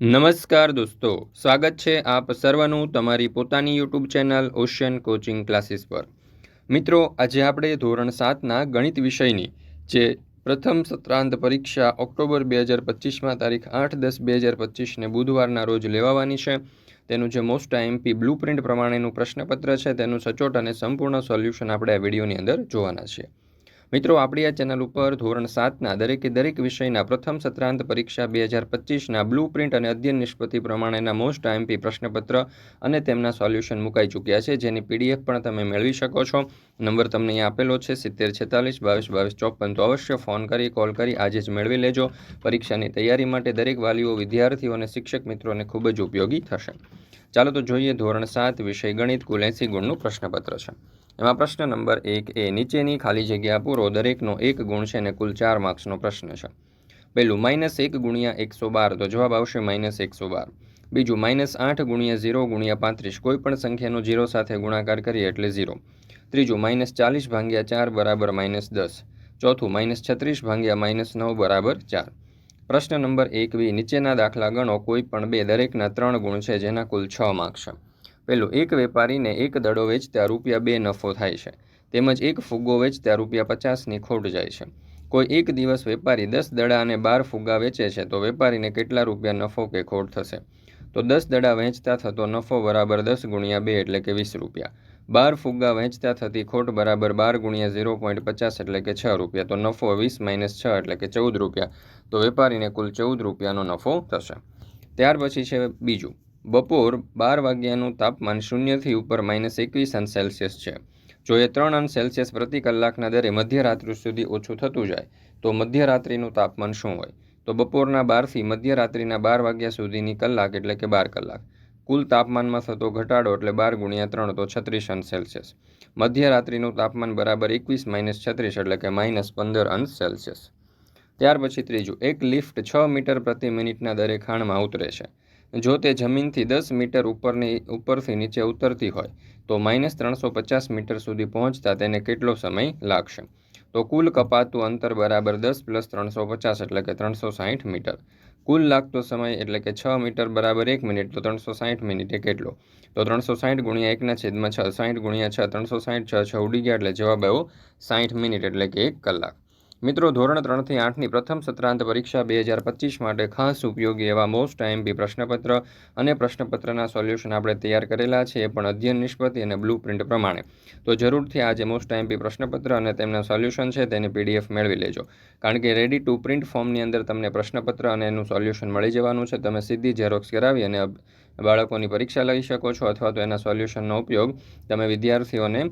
નમસ્કાર દોસ્તો, સ્વાગત છે આપ સર્વનું તમારી પોતાની YouTube channel ocean coaching classes પર. મિત્રો, આજે આપણે ધોરણ સાતના ગણિત વિષયની, જે પ્રથમ સત્રાંત પરીક્ષા ઓક્ટોબર બે હજાર પચીસમાં તારીખ આઠ દસ બે હજાર પચીસને બુધવારના રોજ લેવાવાની છે. તેનું જે મોસ્ટ આઈએમપી બ્લુ પ્રિન્ટ પ્રમાણેનું પ્રશ્નપત્ર છે, તેનું સચોટ અને સંપૂર્ણ સોલ્યુશન આપણે આ વિડીયોની અંદર જોવાના છીએ. મિત્રો, આપણી આ ચેનલ ઉપર ધોરણ સાતના દરેકે દરેક વિષયના પ્રથમ સત્રાંત પરીક્ષા બે હજાર પચીસના બ્લુ પ્રિન્ટ અને અધ્યયન નિષ્પતિ પ્રમાણેના મોસ્ટ આઈએમપી પ્રશ્નપત્ર અને તેમના સોલ્યુશન મુકાઈ ચૂક્યા છે, જેની પીડીએફ પણ તમે મેળવી શકો છો. નંબર તમને અહીં આપેલો છે, સિત્તેર છેતાલીસ, બાવીસ બાવીસ, ચોપન. તો અવશ્ય ફોન કરી કોલ કરી, આજે જ મેળવી લેજો. પરીક્ષાની તૈયારી માટે દરેક વાલીઓ, વિદ્યાર્થીઓ અને શિક્ષક મિત્રોને ખૂબ જ ઉપયોગી થશે. ચાલો તો જોઈએ ધોરણ સાત વિષય ગણિત કુલ એંસી ગુણનું પ્રશ્નપત્ર છે. એમાં પ્રશ્ન નંબર એક એ, નીચેની ખાલી જગ્યા પૂરો દરેકનો એક ગુણ છે અને કુલ ચાર માર્ક્સનો પ્રશ્ન છે. પહેલું, માઇનસ એક ગુણ્યા એકસો બાર, તો જવાબ આવશે માઇનસ એકસો બાર. બીજું, માઇનસ આઠ ગુણ્યા ઝીરો ગુણ્યા પાંત્રીસ, કોઈ પણ સંખ્યાનો ઝીરો સાથે ગુણાકાર કરીએ એટલે ઝીરો. ત્રીજું, માઇનસ ચાલીસ ભાંગ્યા ચાર બરાબર માઇનસ દસ. ચોથું, માઇનસ છત્રીસ ભાંગ્યા માઇનસ નવ બરાબર ચાર. પ્રશ્ન નંબર એક બી, નીચેના દાખલા ગણો કોઈ પણ બે, દરેકના ત્રણ ગુણ છે જેના કુલ છ માર્ક્સ છે. પહેલું, એક વેપારીને એક દડો વેચતા રૂપિયા બે નફો થાય છે. તેમજ એક ફુગ્ગો વેચતા રૂપિયા પચાસની ખોટ જાય છે. કોઈ એક દિવસ વેપારી દસ દડા અને બાર ફુગ્ગા વેચે છે, તો વેપારીને કેટલા રૂપિયા નફો કે ખોટ થશે? તો દસ દડા વેચતા થતો નફો બરાબર દસ ગુણ્યા બે એટલે કે વીસ રૂપિયા. બાર ફુગ્ગા વેચતા થતી ખોટ બરાબર બાર ગુણ્યા ઝીરો પોઈન્ટ પચાસ એટલે કે છ રૂપિયા. તો નફો વીસ માઇનસ છ એટલે કે ચૌદ રૂપિયા. તો વેપારીને કુલ ચૌદ રૂપિયાનો નફો થશે. ત્યાર પછી છે બીજું. બપોર બાર વાગ્યાનું તાપમાન શૂન્યથી ઉપર માઇનસ એકવીસ અંશ સેલ્સિયસ છે. જો એ ત્રણ અંશ સેલ્સિયસ પ્રતિ કલાકના દરે મધ્યરાત્રિ સુધી ઓછું થતું જાય, તો મધ્યરાત્રિનું તાપમાન શું હોય? તો બપોરના બારથી મધ્યરાત્રિના બાર વાગ્યા સુધીની કલાક એટલે કે બાર કલાક. કુલ તાપમાનમાં થતો ઘટાડો એટલે બાર ગુણ્યા ત્રણ તો છત્રીસ અંશ સેલ્સિયસ મધ્યરાત્રિનું તાપમાન બરાબર એકવીસ માઇનસ છત્રીસ એટલે કે માઇનસ પંદર અંશ સેલ્સિયસ ત્યાર પછી ત્રીજું, એક લિફ્ટ છ મીટર પ્રતિ મિનિટના દરે ખાણમાં ઉતરે છે. જો તે જમીનથી દસ મીટર ઉપરની, ઉપરથી નીચે ઉતરતી હોય, તો માઇનસ ત્રણસો પચાસ મીટર સુધી પહોંચતા તેને કેટલો સમય લાગશે? તો કુલ કપાતું અંતર બરાબર દસ પ્લસ ત્રણસો પચાસ એટલે કે ત્રણસો સાહીઠ મીટર. કુલ લાગતો સમય એટલે કે છ મીટર બરાબર એક મિનિટ, તો ત્રણસો સાહીઠ મિનિટે કેટલો? તો ત્રણસો સાહીઠ ગુણ્યા એકના છેદમાં છ સાહીઠ ગુણ્યા છ, ત્રણસો સાહીઠ છ છ ઉડી ગયા એટલે જવાબ આવ્યો સાહીઠ મિનિટ એટલે કે એક કલાક. મિત્રો, ધોરણ ત્રણથી આઠની પ્રથમ સત્રાંત પરીક્ષા બે હજાર પચીસ માટે ખાસ ઉપયોગી એવા મોસ્ટ આઈએમપી પ્રશ્નપત્ર અને પ્રશ્નપત્રના સોલ્યુશન આપણે તૈયાર કરેલા છે એ પણ અધ્યયન નિષ્પત્તિ અને બ્લુ પ્રિન્ટ પ્રમાણે. તો જરૂરથી આ જે મોસ્ટ આઈએમપી પ્રશ્નપત્ર અને તેમના સોલ્યુશન છે તેની પીડીએફ મેળવી લેજો. કારણ કે રેડી ટુ પ્રિન્ટ ફોર્મની અંદર તમને પ્રશ્નપત્ર અને એનું સોલ્યુશન મળી જવાનું છે. તમે સીધી ઝેરોક્સ કરાવી અને બાળકોની પરીક્ષા લઈ શકો છો અથવા તો એના સોલ્યુશનનો ઉપયોગ તમે વિદ્યાર્થીઓને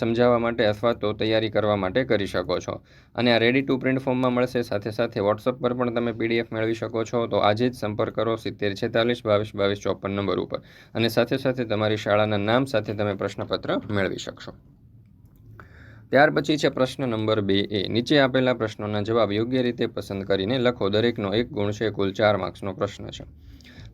સમજાવવા માટે અથવા તો તૈયારી કરવા માટે કરી શકો છો. અને આ રેડી ટુ પ્રિન્ટ ફોર્મમાં મળશે. સાથે સાથે વોટ્સઅપ પર પણ તમે પીડીએફ મેળવી શકો છો. તો આજે જ સંપર્ક કરો સિત્તેર છેતાલીસ બાવીસ બાવીસ ચોપન નંબર ઉપર. અને સાથે સાથે તમારી શાળાના નામ સાથે તમે પ્રશ્નપત્ર મેળવી શકશો. ત્યાર પછી છે પ્રશ્ન નંબર બે એ. નીચે આપેલા પ્રશ્નોના જવાબ યોગ્ય રીતે પસંદ કરીને લખો. દરેકનો એક ગુણ છે. કુલ ચાર માર્ક્સનો પ્રશ્ન છે.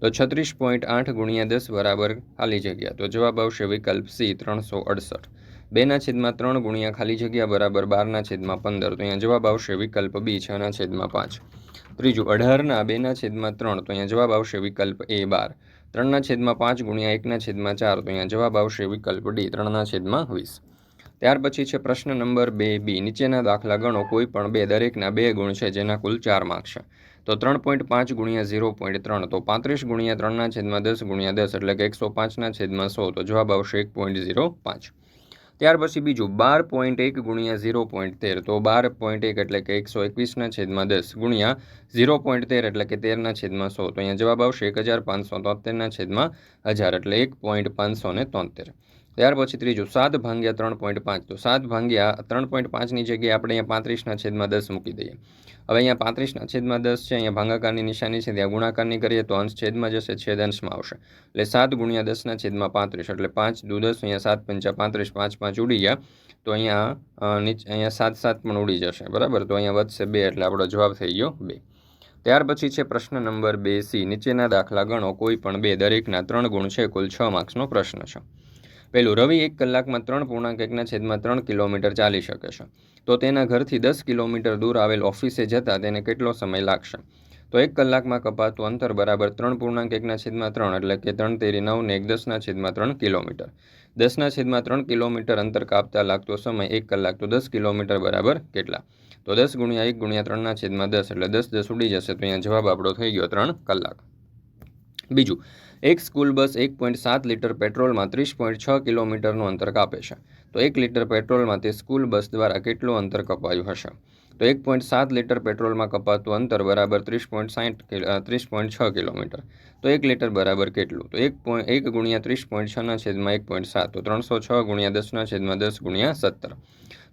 તો છત્રીસ પોઈન્ટ આઠ ગુણ્યા દસ બરાબર ખાલી જગ્યા. તો જવાબ આવશે વિકલ્પ સી, ત્રણસો અડસઠ. બેના છેદમાં ત્રણ ગુણ્યા ખાલી જગ્યા બરાબર બારના છેદમાં પંદર. તો અહીંયા જવાબ આવશે વિકલ્પ બી, છના છેદમાં પાંચ. ત્રીજું, અઢારના બેના છેદમાં ત્રણ. તો અહીંયા જવાબ આવશે વિકલ્પ એ બાર. ત્રણના છેદમાં પાંચ ગુણ્યા એકના છેદમાં ચાર. તો અહીંયા જવાબ આવશે વિકલ્પ ડી, ત્રણના છેદમાં વીસ. ત્યાર પછી છે પ્રશ્ન નંબર બે બી. નીચેના દાખલા ગણો. કોઈ પણ બે, દરેકના બે ગુણ છે, જેના કુલ ચાર માર્ક છે. તો ત્રણ પોઈન્ટ પાંચ ગુણ્યા ઝીરો પોઈન્ટ ત્રણ, તો પાંત્રીસ ગુણ્યા ત્રણના છેદમાં દસ ગુણ્યા દસ એટલે કે એકસો પાંચના છેદમાં સો, તો જવાબ આવશે એક પોઈન્ટ ઝીરો પાંચ. ત્યાર પછી બીજું, બાર પોઈન્ટ એક ગુણ્યા ઝીરો પોઈન્ટ તેર, તો બાર પોઈન્ટ એક એટલે કે એકસો એકવીસના છેદમાં દસ ગુણ્યા ઝીરો પોઈન્ટ તેર એટલે કે તેરના છેદમાં સો, તો અહીંયા જવાબ આવશે એક હજાર પાંચસો તોતેરના છેદમાં હજાર એટલે એક પોઈન્ટ પાંચસો ને તોતેર ત્યાર પછી ત્રીજું, સાત ભાંગ્યા ત્રણ પોઈન્ટ પાંચ, તો સાત ભાંગ્યા ત્રણ પોઈન્ટ પાંચની જગ્યાએ આપણે અહીંયા પાંત્રીસના છેદમાં દસ મૂકી દઈએ. હવે અહીંયા પાંત્રીસના છેદમાં દસ છે, અહીંયા ભાંગાકારની નિશાની છે, ત્યાં ગુણાકારની કરીએ તો અંશ છેદમાં જશે, છેદ અંશમાં આવશે. એટલે સાત ગુણ્યા દસના છેદમાં પાંત્રીસ, એટલે પાંચ દુ દસ, અહીંયા સાત પંચા પાંત્રીસ, પાંચ પાંચ ઉડી ગયા, તો અહીંયા નીચે, અહીંયા સાત સાત પણ ઉડી જશે, બરાબર? તો અહીંયા વધશે બે, એટલે આપણો જવાબ થઈ ગયો બે. ત્યાર પછી છે પ્રશ્ન નંબર બે સી, નીચેના દાખલા ગણો, કોઈ પણ બે, દરેકના ત્રણ ગુણ છે, કુલ છ માર્ક્સનો પ્રશ્ન છે. પહેલું રવિ એક કલાકમાં ત્રણ પૂર્ણાંક એકના છેદમાં ત્રણ કિલોમીટર ચાલી શકે છે. તો તેના ઘરથી દસ કિલોમીટર દૂર આવેલ ઓફિસે જતાં તેને કેટલો સમય લાગશે? તો એક કલાકમાં કપાતું અંતર બરાબર ત્રણ પૂર્ણાંક એકના છેદમાં ત્રણ એટલે કે ત્રણ તેરી નવ ને એક દસના છેદમાં ત્રણ કિલોમીટર. દસના છેદમાં ત્રણ કિલોમીટર અંતર કાપતા લાગતો સમય એક કલાક, તો દસ કિલોમીટર બરાબર કેટલા? તો દસ ગુણ્યા એક ગુણ્યા ત્રણના છેદમાં દસ એટલે દસ દસ ઉડી જશે, તો અહીંયા જવાબ આપણો થઈ ગયો ત્રણ કલાક. બીજું, એક સ્કૂલ બસ એક પોઈન્ટ સાત લીટર પેટ્રોલમાં ત્રીસ પોઈન્ટ છ કિલોમીટરનું અંતર કાપે છે. તો એક લીટર તે સ્કૂલ બસ દ્વારા કેટલું અંતર કપાયું હશે? તો એક પોઈન્ટ સાત લીટર પેટ્રોલમાં કપાતું અંતર બરાબર ત્રીસ પોઈન્ટ સાઠ ત્રીસ પોઈન્ટ છ કિલોમીટર. તો એક લીટર બરાબર કેટલું? તો એક પોઈન્ટ એક ગુણ્યા ત્રીસ પોઈન્ટ છના છેદમાં એક પોઈન્ટ સાત. તો ત્રણસો છ ગુણ્યા દસના છેદમાં દસ ગુણ્યા સત્તર.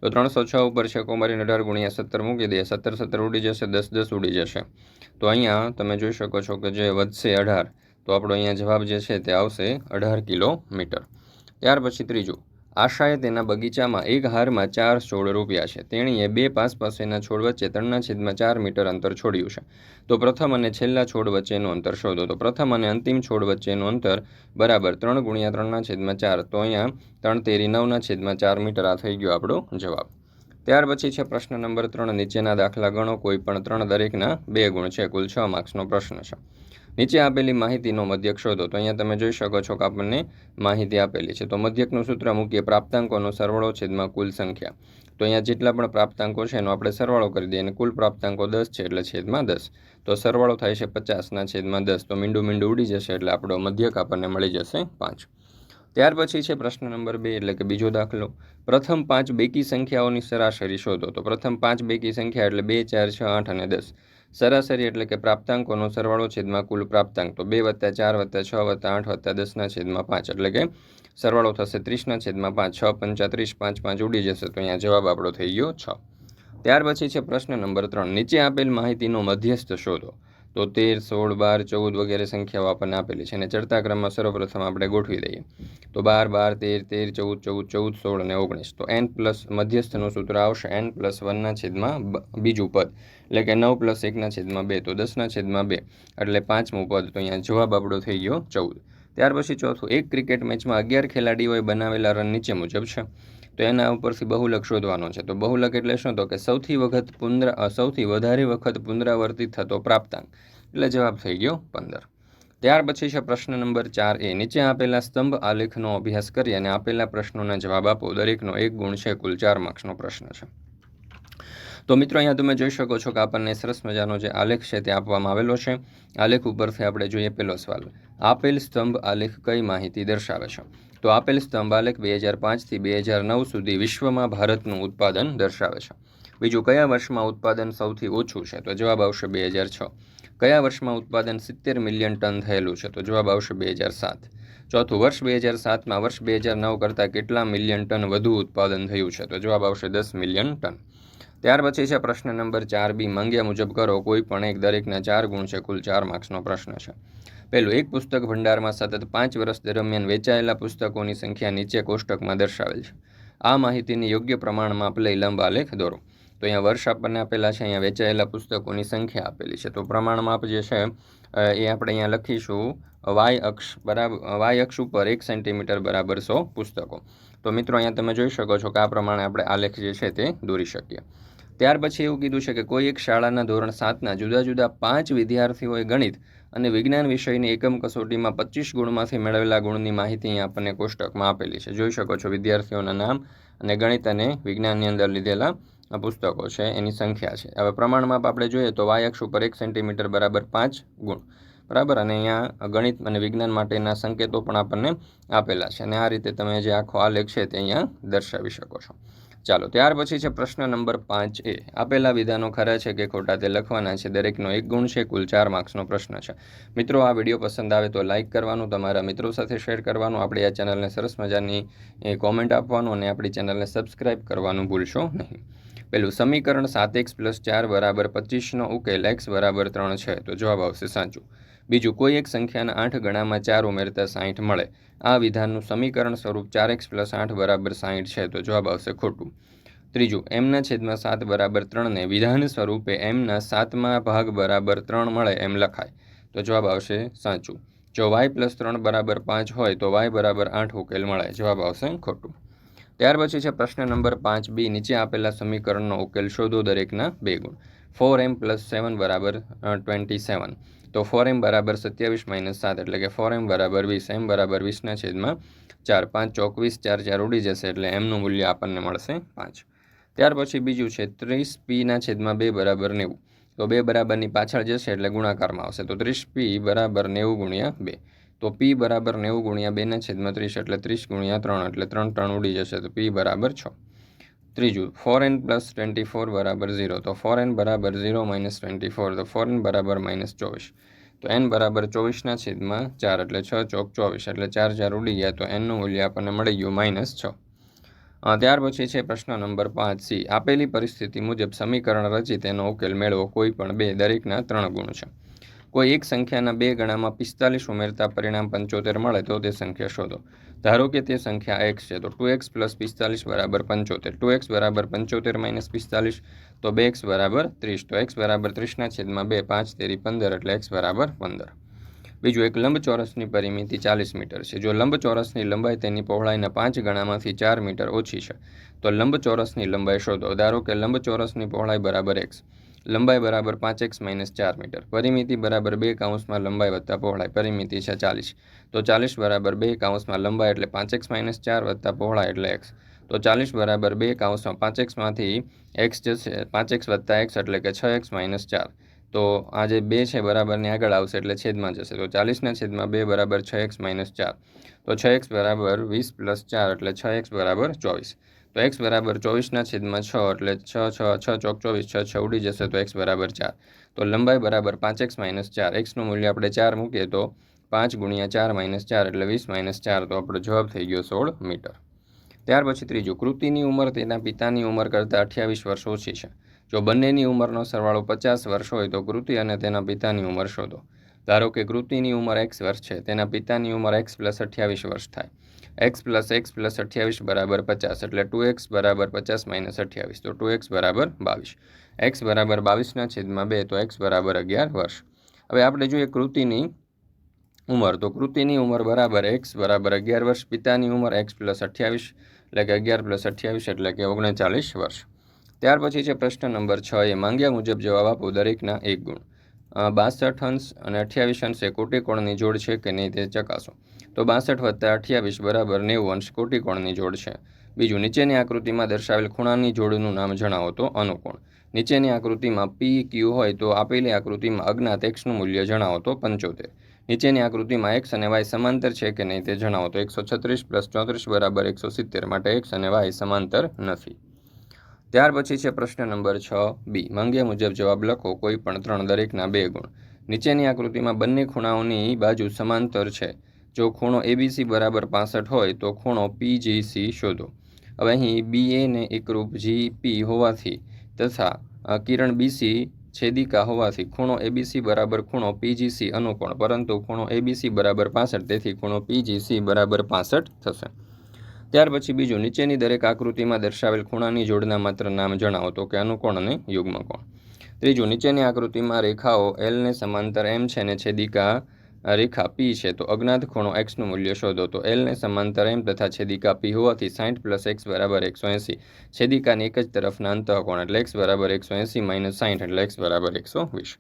તો ત્રણસો છ ઉપર છે કોમારીને અઢાર ગુણ્યા સત્તર મૂકી દઈએ. સત્તર સત્તર ઉડી જશે, દસ દસ ઉડી જશે. તો અહીંયા તમે જોઈ શકો છો કે જે વધશે અઢાર, તો આપણો અહીંયા જવાબ જે છે તે આવશે અઢાર કિલોમીટર. ત્યાર પછી ત્રીજું. આશાએ તેના બગીચામાં એક હારમાં ચાર છોડ રોપ્યા છે. તેણીએ બે પાસ પાસેના છોડ વચ્ચે ત્રણના છેદમાં ચાર મીટર અંતર છોડ્યું છે. તો પ્રથમ અને છેલ્લા છોડ વચ્ચેનું અંતર શોધો. તો પ્રથમ અને અંતિમ છોડ વચ્ચેનું અંતર બરાબર ત્રણ ગુણ્યા ત્રણના છેદમાં ચાર. તો અહીંયા ત્રણ તેરી નવના છેદમાં ચાર મીટર. આ થઈ ગયો આપણો જવાબ. ત્યાર પછી છે પ્રશ્ન નંબર ત્રણ. નીચેના દાખલા ગણો. કોઈ પણ ત્રણ દરેકના બે ગુણ છે. કુલ છ માર્ક્સનો પ્રશ્ન છે. નીચે આપેલી માહિતીનો મધ્યક શોધો. તો અહીંયા તમે જોઈ શકો છો કે આપણને માહિતી આપેલી છે. તો મધ્યકનું સૂત્ર મૂકીએ. પ્રાપ્તાંકોનો સરવાળો છેદમાં કુલ સંખ્યા. તો અહીંયા જેટલા પણ પ્રાપ્તાંકો છે એનો આપણે સરવાળો કરી દઈએ. અને કુલ પ્રાપ્તાંકો દસ છે એટલે છેદમાં દસ. તો સરવાળો થાય છે પચાસના છેદમાં દસ. તો મીંડું મીંડું ઉડી જશે એટલે આપણો મધ્યક આપણને મળી જશે પાંચ. ત્યાર પછી છે પ્રશ્ન નંબર બે એટલે કે બીજો દાખલો. પ્રથમ પાંચ બેકી સંખ્યાઓની સરાસરી શોધો. તો પ્રથમ પાંચ બેકી સંખ્યા એટલે બે, ચાર, છ, આઠ અને દસ. સરાસરી એટલે કે પ્રાપ્તાંકોનો સરવાળો છેદમાં કુલ પ્રાપ્તાંક. તો બે વત્તા ચાર વત્તા છ વત્તા આઠ વત્તા દસના છેદમાં પાંચ. એટલે કે સરવાળો થશે ત્રીસના છેદમાં પાંચ. છ પંચા ત્રીસ, પાંચ પાંચ ઉડી જશે. તો અહીંયા જવાબ આપણો થઈ ગયો છ. ત્યાર પછી છે પ્રશ્ન નંબર ત્રણ. નીચે આપેલ માહિતીનો મધ્યસ્થ શોધો. તો તેર સોળ, બાર, ચૌદ વગેરે સંખ્યાઓ આપણને આપેલી છે અને ચડતા ક્રમમાં સર્વપ્રથમ આપણે ગોઠવી દઈએ. તો બાર બાર, તેર તેર, ચૌદ ચૌદ ચૌદ, સોળ અને ઓગણીસ. તો એન પ્લસ મધ્યસ્થનું સૂત્ર આવશે એન પ્લસ વનના છેદમાં બીજું પદ. એટલે કે નવ પ્લસ એકના છેદમાં બે, તો દસના છેદમાં બે. એટલે પાંચમું પદ, તો અહીંયા જવાબ આપણો થઈ ગયો ચૌદ. ત્યાર પછી ચોથું, એક ક્રિકેટ મેચમાં અગિયાર ખેલાડીઓએ બનાવેલા રન નીચે મુજબ છે. તો એના ઉપરથી બહુલક શોધવાનો છે. તો બહુલક એટલે શું? તો કે સૌથી વખત પુનરા સૌથી વધારે વખત પુનરાવર્તિત થતો પ્રાપ્તાંક. એટલે જવાબ થઈ ગયો પંદર. ત્યાર પછી છે પ્રશ્ન નંબર ચાર એ. નીચે આપેલા સ્તંભ આલેખનો અભ્યાસ કરી અને આપેલા પ્રશ્નોના જવાબ આપો. દરેકનો એક ગુણ છે, કુલ ચાર માર્ક્સનો પ્રશ્ન છે. તો મિત્રો, અહીંયા તમે જોઈ શકો છો કે આપણને સરસ મજાનો જે આલેખ છે તે આપવામાં આવેલો છે. આલેખ ઉપરથી આપણે જોઈએ પેલો સવાલ. આપેલ સ્તંભ આલેખ કઈ માહિતી દર્શાવે છે? તો આપેલ સ્તંભાલેખ બે હજાર પાંચથી બે હજાર નવ સુધી વિશ્વમાં ભારતનું ઉત્પાદન દર્શાવે છે. બીજું, કયા વર્ષમાં ઉત્પાદન સૌથી ઓછું છે? તો જવાબ આવશે બે હજાર છ. કયા વર્ષમાં ઉત્પાદન સિત્તેર મિલિયન ટન થયેલું છે? તો જવાબ આવશે બે હજાર સાત. ચોથું, વર્ષ બે હજાર સાતમાં, વર્ષ બે હજાર નવ કરતાં કેટલા મિલિયન ટન વધુ ઉત્પાદન થયું છે? તો જવાબ આવશે દસ મિલિયન ટન. ત્યાર પછી છે પ્રશ્ન નંબર ચાર બી. માંગ્યા મુજબ કરો, કોઈ પણ એક દરેકના ચાર ગુણ છે, કુલ ચાર માર્ક્સનો પ્રશ્ન છે. પહેલું એક પુસ્તક ભંડારમાં સતત પાંચ વર્ષ દરમિયાન વેચાયેલા પુસ્તકોની સંખ્યા નીચે કોષ્ટકમાં દર્શાવેલ છે. આ માહિતીની યોગ્ય પ્રમાણમાં આપ લઈ લંબ આલેખ દોરો. તો અહીંયા વર્ષ આપણને આપેલા છે, અહીંયા વેચાયેલા પુસ્તકોની સંખ્યા આપેલી છે. તો પ્રમાણમાં આપ જે છે એ આપણે અહીંયા લખીશું. વાય અક્ષ બરાબર વાય અક્ષ ઉપર એક સેન્ટીમીટર બરાબર સો પુસ્તકો. તો મિત્રો અહીંયા તમે જોઈ શકો છો કે આ પ્રમાણે આપણે આલેખ જે છે તે દોરી શકીએ. ત્યાર પછી એવું કીધું છે કે કોઈ એક શાળાના ધોરણ સાતના જુદા જુદા પાંચ વિદ્યાર્થીઓએ ગણિત અને વિજ્ઞાન વિષયની એકમ કસોટીમાં પચીસ ગુણમાંથી મેળવેલા ગુણની માહિતી અહીં આપણને કોષ્ટકમાં આપેલી છે. જોઈ શકો છો વિદ્યાર્થીઓના નામ અને ગણિત અને વિજ્ઞાનની અંદર લીધેલા પુસ્તકો છે, એની સંખ્યા છે. હવે પ્રમાણમાં આપણે જોઈએ તો વાય અક્ષ ઉપર એક સેન્ટીમીટર બરાબર પાંચ ગુણ. બરાબર? અને અહીંયા ગણિત અને વિજ્ઞાન માટેના સંકેતો પણ આપણને આપેલા છે. અને આ રીતે તમે જે આખો આલેખ છે તે અહીંયા દર્શાવી શકો છો. ચાલો, ત્યાર પછી છે પ્રશ્ન નંબર પાંચ એ. આપેલા વિધાનો ખરા છે કે ખોટા તે લખવાના છે? દરેકનો એક ગુણ છે, કુલ ચાર માર્ક્સનો પ્રશ્ન છે. મિત્રો, આ વીડિયો પસંદ આવે તો લાઇક કરવાનું, તમારા મિત્રો સાથે શેર કરવાનું, આપણી આ ચેનલને સરસ મજાની કોમેન્ટ આપવાનું અને આપણી ચેનલને સબસ્ક્રાઇબ કરવાનું ભૂલશો નહીં. પેલું સમીકરણ સાત એક્સ પ્લસ ચાર બરાબર પચીસનો ઉકેલ એક્સ બરાબર ત્રણ છે. તો જવાબ આવશે સાચું. બીજું કોઈ એક સંખ્યાના આઠ ગણામાં ચાર ઉમેરતા સાહીઠ મળે. આ વિધાનનું સમીકરણ સ્વરૂપ ચાર એક્સ પ્લસ આઠ બરાબર સાહીઠ છે, તો જવાબ આવશે ખોટું. ત્રીજું, એમના છેદમાં સાત બરાબર ત્રણને વિધાન સ્વરૂપે એમના સાતમા ભાગ બરાબર ત્રણ મળે એમ લખાય. તો જવાબ આવશે સાચું. જો વાય પ્લસ ત્રણ બરાબર પાંચ હોય, તો વાય બરાબર આઠ ઉકેલ મળે. જવાબ આવશે ખોટું. ત્યાર પછી છે પ્રશ્ન નંબર પાંચ બી, નીચે આપેલા સમીકરણનો ઉકેલ શોધો દરેકના બે ગુણ. ફોર એમ પ્લસ સેવન બરાબર ટ્વેન્ટી સેવન. તો ફોર એમ બરાબર સત્યાવીસ માઇનસ સાત, એટલે કે ફોર એમ બરાબર વીસ એમ બરાબર વીસના છેદમાં ચાર, પાંચ ચોકવીસ ચાર ચાર ઉડી જશે, એટલે એમનું મૂલ્ય આપણને મળશે પાંચ. ત્યાર પછી બીજું છે ત્રીસ પીના છેદમાં બે બરાબર નેવું. તો બે બરાબરની પાછળ જશે, એટલે ગુણાકારમાં આવશે. તો ત્રીસ પી બરાબર નેવું ગુણ્યા બે. તો પી બરાબર નેવું ગુણ્યા બેના છેદમાં ત્રીસ, એટલે ત્રીસ ગુણ્યા ત્રણ, એટલે ત્રણ ત્રણ ઉડી જશે, તો પી બરાબર છ. ત્રીજું four N plus twenty four બરાબર ઝીરો તો ફોર એન બરાબર ઝીરો માઇનસ ટ્વેન્ટી ફોર તો ફોર એન બરાબર માઇનસ ચોવીસ. તો એન બરાબર ચોવીસના છેદમાં ચાર, એટલે છ ચોક ચોવીસ, એટલે ચાર ચાર ઉડી ગયા, તો એનનું મૂલ્ય આપણને મળી ગયું માઇનસ છ. ત્યાર પછી છે પ્રશ્ન નંબર પાંચ સી. આપેલી પરિસ્થિતિ મુજબ સમીકરણ રચી તેનો ઉકેલ મેળવો કોઈ પણ બે દરેકના ત્રણ ગુણ છે. કોઈ એક સંખ્યાના બે ગણામાં પિસ્તાલીસ ઉમેરતા પરિણામ પંચોતેર મળે તો તે સંખ્યા શોધો. ધારો કે તે સંખ્યા એક્સ છે, તો ટુ એક્સ પ્લસ પિસ્તાલીસ બરાબર પંચોતેર. ટુ એક્સ બરાબર પંચોતેર માઇનસ પિસ્તાલીસ, તો બે એક્સ બરાબર ત્રીસ. તો એક્સ બરાબર ત્રીસના છેદમાં બે, પાંચ, તેરી, પંદર, એટલે એક્સ બરાબર પંદર. બીજું એક લંબચોરસની પરિમિતિ ચાલીસ મીટર છે. જો લંબચોરસની લંબાઈ તેની પહોળાઈના પાંચ ગણામાંથી ચાર મીટર ઓછી છે, તો લંબચોરસની લંબાઈ શોધો. ધારો કે લંબચોરસની પહોળાઈ બરાબર એક્સ. લંબાઈ બરાબર પાંચ એક્સ માઇનસ ચાર મીટર. પરિમિતિ બરાબર બે કાઉન્સમાં લંબાઈ વત્તા પહોળાઈ. પરિમિતિ છે ચાલીસ. તો ચાલીસ બરાબર બે કાઉન્સમાં લંબાઈ એટલે પાંચ એક્સ માઇનસ ચાર વત્તા પહોળાઈ એટલે એક્સ. તો ચાલીસ બરાબર બે કાઉન્સમાં પાંચ એક્સમાંથી એક્સ જશે પાંચ એક્સ વત્તા એક્સ એટલે કે છ એક્સ માઇનસ ચાર. તો આ જે બે છે બરાબરની આગળ આવશે એટલે છેદમાં જશે. તો ચાલીસના છેદમાં બે બરાબર છ એક્સ માઇનસ ચાર. તો છ એક્સ બરાબર વીસ પ્લસ ચાર એટલે છ એક્સ બરાબર ચોવીસ. તો એક્સ બરાબર ચોવીસના છેદમાં છ એટલે છ છ છ, ચોક ચોવીસ, છ છ ઉડી જશે તો એક્સ બરાબર ચાર. તો લંબાઈ બરાબર પાંચ એક્સ માઇનસ ચાર. એક્સનું મૂલ્ય આપણે ચાર મૂકીએ તો પાંચ ગુણ્યા ચાર માઇનસ ચાર એટલે વીસ માઇનસ ચાર. તો આપણો જવાબ થઈ ગયો સોળ મીટર. ત્યાર પછી ત્રીજું, કૃતિની ઉંમર તેના પિતાની ઉંમર કરતાં અઠ્યાવીસ વર્ષ ઓછી છે. જો બંનેની ઉંમરનો સરવાળો પચાસ વર્ષ હોય તો કૃતિ અને તેના પિતાની ઉંમર શોધો. ધારો કે કૃતિની ઉંમર એક્સ વર્ષ છે, તેના પિતાની ઉંમર એક્સ પ્લસ અઠ્યાવીસ વર્ષ થાય. એક્સ પ્લસ એક્સ પ્લસ અઠ્યાવીસ બરાબર પચાસ એટલે ટુ એક્સ બરાબર પચાસ માઇનસ અઠ્યાવીસ. તો ટુ એક્સ બરાબર બાવીસ. એક્સ બરાબર બાવીસના છેદમાં બે, તો એક્સ બરાબર અગિયાર વર્ષ. હવે આપણે જોઈએ કૃતિની ઉંમર. તો કૃતિની ઉંમર બરાબર એક્સ બરાબર અગિયાર વર્ષ, પિતાની ઉંમર એક્સ પ્લસ અઠ્યાવીસ, એટલે કે અગિયાર પ્લસ અઠ્યાવીસ એટલે કે ઓગણચાલીસ વર્ષ. ત્યાર પછી છે પ્રશ્ન નંબર છ. એ માંગ્યા મુજબ જવાબ આપો દરેકના એક ગુણ. બાસઠ અંશ અને અઠ્યાવીસ અંશ એ કોટિકોણની જોડ છે કે નહીં તે ચકાસો. તો બાસઠ વત્તા અઠ્યાવીસ બરાબર નેવું અંશ કોટિકોણની જોડ છે. બીજું, નીચેની આકૃતિમાં દર્શાવેલ ખૂણાની જોડનું નામ જણાવો તો અનુકોણ. નીચેની આકૃતિમાં પી ક્યુ હોય તો આપેલી આકૃતિમાં અજ્ઞાત એક્સનું મૂલ્ય જણાવો તો પંચોતેર. નીચેની આકૃતિમાં એક્સ અને વાય સમાંતર છે કે નહીં તે જણાવો તો એકસો છત્રીસ પ્લસ ચોત્રીસ બરાબર એકસો સિત્તેર માટે એક્સ અને વાય સમાંતર નથી. ત્યાર પછી છે પ્રશ્ન નંબર છ બી. માંગ્યા મુજબ જવાબ લખો કોઈ પણ ત્રણ દરેકના બે ગુણ. નીચેની આકૃતિમાં બંને ખૂણાઓની બાજુ સમાંતર છે. જો ખૂણો એબીસી બરાબર પાસઠ હોય તો ખૂણો પીજીસી શોધો. હવે અહીં બી એને એકરૂપ જી પી હોવાથી તથા કિરણ બીસી છેદિકા હોવાથી ખૂણો એબીસી બરાબર ખૂણો પીજીસી અનુકોણ, પરંતુ ખૂણો એબીસી બરાબર પાસઠ, તેથી ખૂણો પીજીસી બરાબર પાસઠ થશે. ત્યાર પછી બીજું, નીચેની દરેક આકૃતિમાં દર્શાવેલ ખૂણાની જોડના માત્ર નામ જણાવો તો કે અનુકોણ અને યુગ્મ કોણ ત્રીજું, નીચેની આકૃતિમાં રેખાઓ એલને સમાંતર એમ છે ને છેદિકા રેખા પી છે. તો અજ્ઞાત ખૂણો એક્સનું મૂલ્ય શોધો. તો એલને સમાંતર એમ તથા છેદિકા પી હોવાથી સાઠ પ્લસ એક્સ બરાબર એકસો એંસી. છેદિકાની એક જ તરફના અંતઃકોણ એટલે એક્સ બરાબર એકસો એંસી માઇનસ સાઠ એટલે એક્સ બરાબર એકસો વીસ.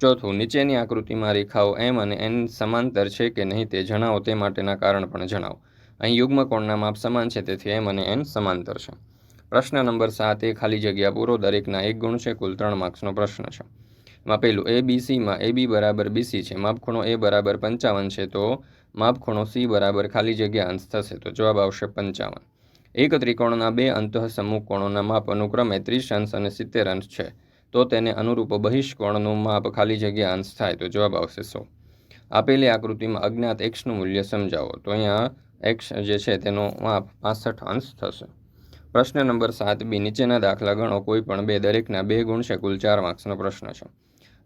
ચોથું, નીચેની આકૃતિમાં રેખાઓ એમ અને એન સમાંતર છે કે નહીં તે જણાવો. તે માટેના કારણ પણ જણાવો. અહીં યુગ્મ કોણના માપ સમાન છે, તેથી એમ અને એન સમાંતર છે. પ્રશ્ન નંબર સાત, એ ખાલી જગ્યા પૂરો, દરેકના એક ગુણ છે, કુલ ત્રણ માર્ક્સનો પ્રશ્ન છે. માં પહેલું એ બી સીમાં એ બી બરાબર બીસી છે. માપખૂણો એ બરાબર પંચાવન છે, તો માપખૂણો સી બરાબર ખાલી જગ્યા અંશ થશે, તો જવાબ આવશે પંચાવન. એક ત્રિકોણના બે અંતઃસમૂહ કોણોના માપ અનુક્રમે ત્રીસ અંશ અને સિત્તેર અંશ છે, તો તેને અનુરૂપ બહિષ્કોણનું માપ ખાલી જગ્યા અંશ થાય, તો જવાબ આવશે સો. આપેલી આકૃતિમાં અજ્ઞાત એક્સનું મૂલ્ય સમજાવો, તો અહીંયા એક્સ જે છે તેનો માપ પાસઠ અંશ થશે. પ્રશ્ન નંબર સાત, બી, નીચેના દાખલા ગણો. કોઈ પણ બે દરેકના બે ગુણ છે કુલ ચાર માર્ક્સનો પ્રશ્ન છે.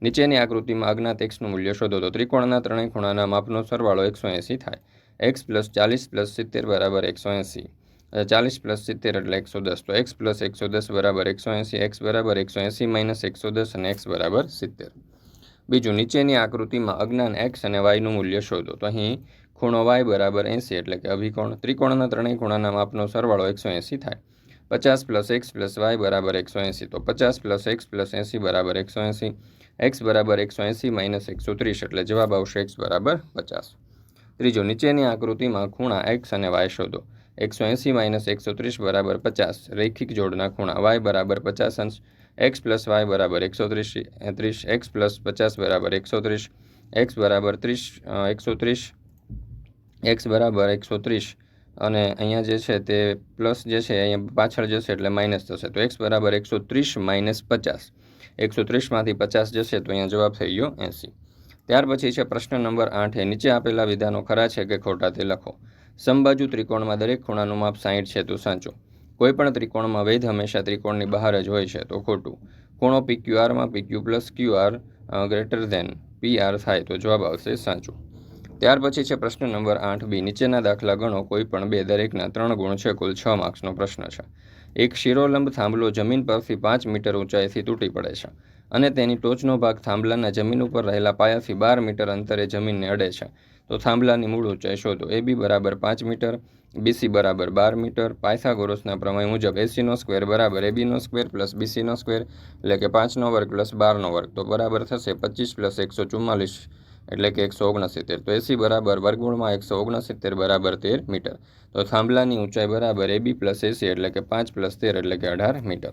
નીચેની આકૃતિમાં અજ્ઞાત એક્સનું મૂલ્ય શોધો તો ત્રિકોણના ત્રણેય ખૂણાના માપનો સરવાળો એકસો એંસી થાય. એક્સ પ્લસ ચાલીસ પ્લસ સિત્તેર બરાબર એકસો એંસી. ચાલીસ પ્લસ સિત્તેર એટલે એકસો દસ. તો એક્સ પ્લસ એકસો દસ બરાબર એકસો એંસી એક્સ બરાબર એકસો એંસી માઇનસ એકસો દસ અને એક્સ બરાબર સિત્તેર. બીજું, નીચેની આકૃતિમાં અજ્ઞાન એક્સ અને વાયનું મૂલ્ય શોધો. તો અહીં ખૂણો વાય બરાબર એંસી એટલે કે અભિકોણ, ત્રિકોણના ત્રણેય ખૂણાના માપનો સરવાળો એકસો એંસી થાય. પચાસ પ્લસ એક્સ પ્લસ વાય બરાબર એકસો એંસી, તો પચાસ પ્લસ એક્સ પ્લસ એંસી બરાબર એકસો એંસી. એક્સ બરાબર એકસો એંસી માઇનસ એકસો ત્રીસ એટલે જવાબ આવશે એક્સ બરાબર પચાસ. ત્રીજો, નીચેની આકૃતિમાં ખૂણા એક્સ અને વાય શોધો. એકસો એંસી માઇનસ એકસો ત્રીસ બરાબર પચાસ. રૈખિક જોડના ખૂણા વાય બરાબર પચાસ અંશ. એક્સ પ્લસ વાય બરાબર એકસો ત્રીસ ત્રીસ. એક્સ પ્લસ પચાસ બરાબર એકસો ત્રીસ. એક્સ બરાબર ત્રીસ એકસો ત્રીસ. એક્સ બરાબર એકસો ત્રીસ. અને અહીંયા જે છે તે પ્લસ જે છે અહીંયા પાછળ જશે એટલે માઇનસ થશે. તો એક્સ બરાબર એકસો ત્રીસ માઇનસ પચાસ. એકસો ત્રીસમાંથી પચાસ જશે તો અહીંયા જવાબ થઈ ગયો એંસી. ત્યાર પછી છે પ્રશ્ન નંબર આઠ એ નીચે આપેલા વિધાનો ખરા છે કે ખોટા તે લખો? સમબાજુ ત્રિકોણમાં દરેક ખૂણાનું માપ સાહીઠ છે તો સાચું. કોઈપણ ત્રિકોણમાં વેધ હંમેશા ત્રિકોણની બહાર જ હોય છે તો ખોટું. ખૂણો P Q આરમાં P Q plus Q R greater than P R થાય તો જવાબ આવશે સાચું. ત્યાર પછી છે પ્રશ્ન નંબર આઠ. બી. નીચેના દાખલા ગણો. કોઈ પણ બે દરેકના ત્રણ ગુણ છે. કુલ છ માર્ક્સનો પ્રશ્ન છે. એક શિરોલંબ થાંભલો જમીન પરથી પાંચ મીટર ઊંચાઈથી તૂટી પડે છે અને તેની ટોચનો ભાગ થાંભલાના જમીન ઉપર રહેલા પાયાથી બાર મીટર અંતરે જમીનને અડે છે. તો થાંભલાની મૂળ ઊંચાઈ શોધો. એ બી બરાબર પાંચ મીટર બીસી બરાબર બાર મીટર, પાયથાગોરસના પ્રમેય મુજબ એસીનો સ્ક્વેર બરાબર એબીનો સ્ક્વેર પ્લસ બીસીનો સ્ક્વેર એટલે કે પાંચનો વર્ગ પ્લસ બારનો વર્ગ. તો બરાબર થશે પચીસ પ્લસ એકસો ચુમ્માલીસ એટલે કે એકસો ઓગણસિત્તેર. તો એસી બરાબર વર્ગમૂળમાં એકસો ઓગણસિત્તેર બરાબર તેર મીટર. તો થાંભલાની ઊંચાઈ બરાબર એબી પ્લસ એસી એટલે કે પાંચ પ્લસ તેર એટલે કે અઢાર મીટર.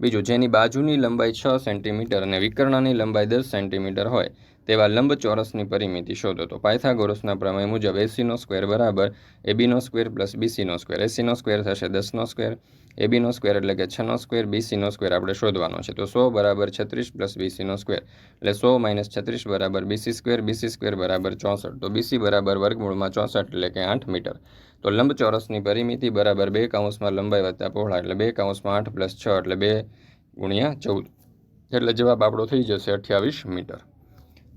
બીજું, જેની બાજુની લંબાઈ છ સેન્ટીમીટર અને વિકર્ણની લંબાઈ દસ સેન્ટીમીટર હોય, તેવા લંબચોરસની પરિમિતિ શોધો. તો પાયથાગોરસના પ્રમેય મુજબ એસીનો સ્ક્વેર બરાબર એબીનો સ્ક્વેર પ્લસ બીસીનો સ્ક્વેર. એસીનો સ્ક્વેર થશે દસનો સ્ક્વેર. એબીનો સ્ક્વેર એટલે કે છનો સ્ક્વેર બીસીનો સ્ક્વેર આપણે શોધવાનો છે. તો સો બરાબર છત્રીસ પ્લસ બીસીનો સ્ક્વેર. એટલે સો માઇનસ છત્રીસ બરાબર બીસી સ્ક્વેર બીસી સ્ક્વેર બરાબર ચોસઠ. તો બીસી બરાબર વર્ગમૂળમાં ચોસઠ એટલે કે આઠ મીટર. તો લંબચોરસની પરિમિતિ બરાબર બે કાઉન્સમાં લંબાઈ વત્તા પહોળા એટલે બે કાઉન્સમાં આઠ પ્લસ છ એટલે બે ગુણ્યા ચૌદ. એટલે જવાબ આપણો થઈ જશે અઠ્યાવીસ મીટર.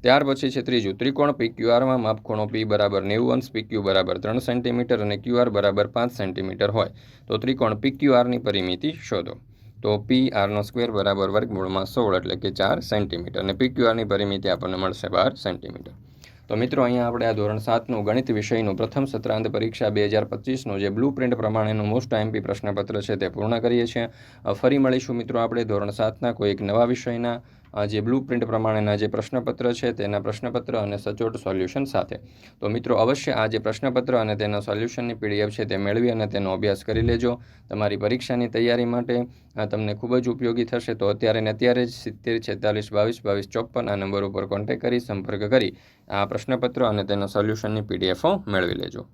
ત્યાર પછી છે ત્રીજું, ત્રિકોણ પી ક્યુઆરમાં માપખૂણો પી બરાબર નેવું અંશ પી ક્યુ બરાબર ત્રણ સેન્ટીમીટર અને ક્યુઆર બરાબર પાંચ સેન્ટીમીટર હોય. તો ત્રિકોણ પી ક્યુઆરની પરિમિતિ શોધો. તો પી આરનો સ્ક્વેર બરાબર વર્ગમૂળમાં સોળ એટલે કે ચાર સેન્ટીમીટર અને પી ક્યુઆરની પરિમિતિ આપણને મળશે બાર સેન્ટીમીટર. તો મિત્રો, અહીંયા આપણે આ ધોરણ સાતનું ગણિત વિષયનું પ્રથમ સત્રાંત પરીક્ષા બે હજાર પચીસનું જે બ્લુ પ્રિન્ટ પ્રમાણેનું મોસ્ટ આઈએમપી પ્રશ્નપત્ર છે તે પૂર્ણ કરીએ છીએ. ફરી મળીશું મિત્રો આપણે ધોરણ સાતના કોઈ એક નવા વિષયના. જે બ્લુ પ્રિન્ટ પ્રમાણેના જે પ્રશ્નપત્ર છે તેના પ્રશ્નપત્ર અને સચોટ સોલ્યુશન સાથે. તો મિત્રો, અવશ્ય આ જે પ્રશ્નપત્ર અને તેના સોલ્યુશનની પીડીએફ છે તે મેળવી અને તેનો અભ્યાસ કરી લેજો. તમારી પરીક્ષાની તૈયારી માટે તમને ખૂબ જ ઉપયોગી થશે. તો અત્યારે ને અત્યારે જ સિત્તેર, છેતાલીસ, બાવીસ બાવીસ ચોપન આ નંબર ઉપર કોન્ટેક્ટ કરી, સંપર્ક કરી, આ પ્રશ્નપત્ર અને તેના સોલ્યુશનની પીડીએફો મેળવી લેજો.